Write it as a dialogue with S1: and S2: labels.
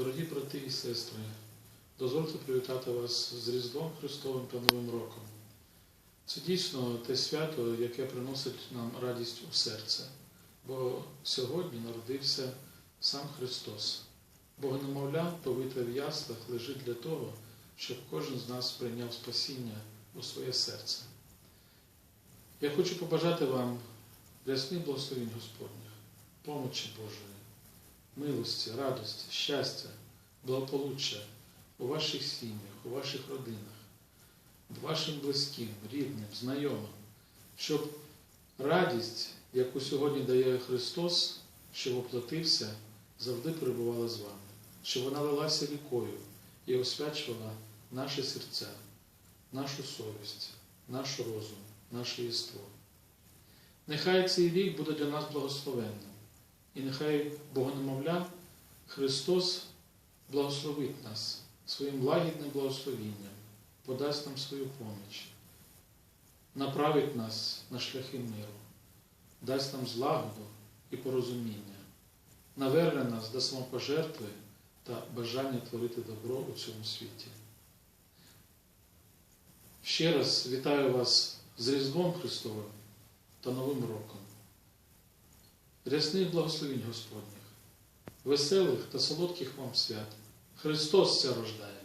S1: Дорогі брати і сестри, дозвольте привітати вас з Різдвом Христовим та Новим роком. Це дійсно те свято, яке приносить нам радість у серце, бо сьогодні народився сам Христос. Богонемовля, повите в яслах, лежить для того, щоб кожен з нас прийняв спасіння у своє серце. Я хочу побажати вам рясних благословень Господніх, помочі Божої милості, радості, щастя, благополуччя у ваших сім'ях, у ваших родинах, вашим близьким, рідним, знайомим, щоб радість, яку сьогодні дає Христос, що воплотився, завжди перебувала з вами, щоб вона лилася рікою і освячувала наші серця, нашу совість, наш розум, наше єство. Нехай цей рік буде для нас благословенним. І нехай Богонемовля Христос благословить нас своїм лагідним благословінням, подасть нам свою поміч, направить нас на шляхи миру, дасть нам злагоду і порозуміння, наверне нас до самопожертви та бажання творити добро у цьому світі. Ще раз вітаю вас з Різдвом Христовим та Новим роком. Рясних благословінь Господніх, веселих та солодких вам свят. Христос ся рождає.